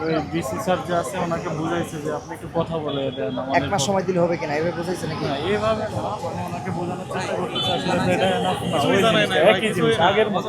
ওই BC sir যে আছে ওনাকে বুঝাইছে যে আপনি একটু কথা বলে দেন এক মাস সময় দিলে হবে কিনা? এভাবে বুঝাইছে নাকি? না, এইভাবে না, মানে ওনাকে বোঝানোর চেষ্টা করতেছে আসলে যে এটা enough না, একই জিনিস, আগের মতো।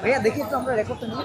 ভাইয়া দেখি একটু আমরা রেকর্ডটা নিই।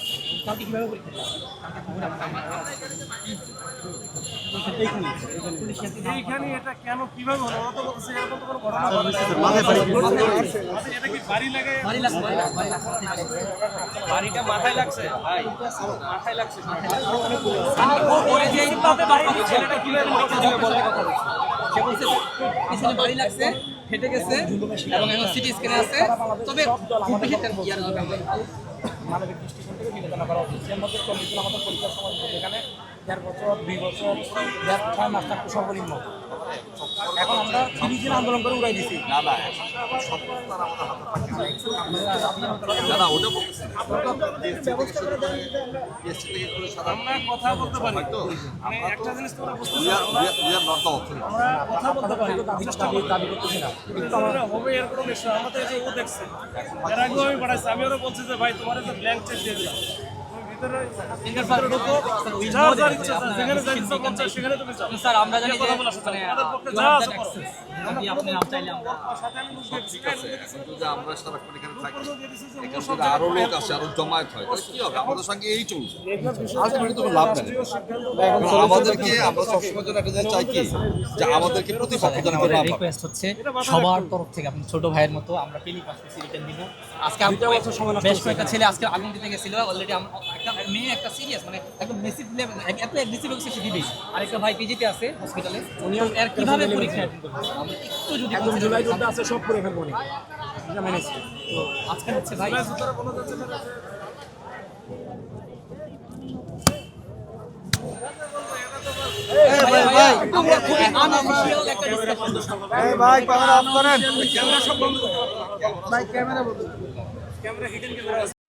এইখানে এটা কেন কীভাবে হলো? ওরা তো বলতেছে এরকম তো কোনো ঘটনা এটা কি বাড়ি লাগে? বাড়িটা মাথায় লাগছে? ভাই মাথায় লাগছে। ছেলেটা কীভাবে পরীক্ষা দিবে বলতে কথা সে বলছে পিছনে বাড়ি লাগছে। ফেটে গেছে এবং এখন সিটি স্ক্যানে আছে। তবে খুব বেশি মানবিক দৃষ্টিকোণ থেকে বিবেচনা করা উচিত। এর মধ্যে কমিশন আমাদের পরীক্ষার সময় এখানে দেড় বছর দুই বছর দেড় ছয় মাস থাকতো সর্বনিম্ন। এখন আমরা তিরিশ দিন আন্দোলন করে উড়াই দিছি। আমরা কথা বলতে পারি মানে একটা জিনিস তোমরা বুঝতে আমরা কথা বলতে পারি দাবি দাবি করতেছি না। কিন্তু আমরা হবে আমরা তো এই যে ও দেখছে এর আগেও আমি পাঠাইছি। আমি ওরা বলছি যে ভাই তোমার যে ব্ল্যাঙ্ক চেক দিয়ে দিলাম। আমাদের রিকোয়েস্ট হচ্ছে সবার তরফ থেকে আপনি ছোট ভাইয়ের মতো আমরা পেলি পাস আজকে বেশ কয়েকটা ছেলে আজকে আগুন দিতে গেছিল অলরেডি একটা মেয়ে একটা সিরিয়াস মানে একদম মেসিভ লেভেল এত অ্যাগ্রেসিভ হচ্ছে সে দিবেই আরেকটা ভাই পিজিতে আছে হসপিটালে উনিও এর কীভাবে পরীক্ষা আমরা একটু যদি একদম জুলাই করি, আছে সব করে ফেলব নি এটা তো আজকে হচ্ছে ভাই ভাই ভাই আমরা খুবই unofficial একটা discussion ভাই ক্যামেরা অফ করেন। ক্যামেরা সব বন্ধ। ভাই ক্যামেরা বন্ধ। Camera hidden camera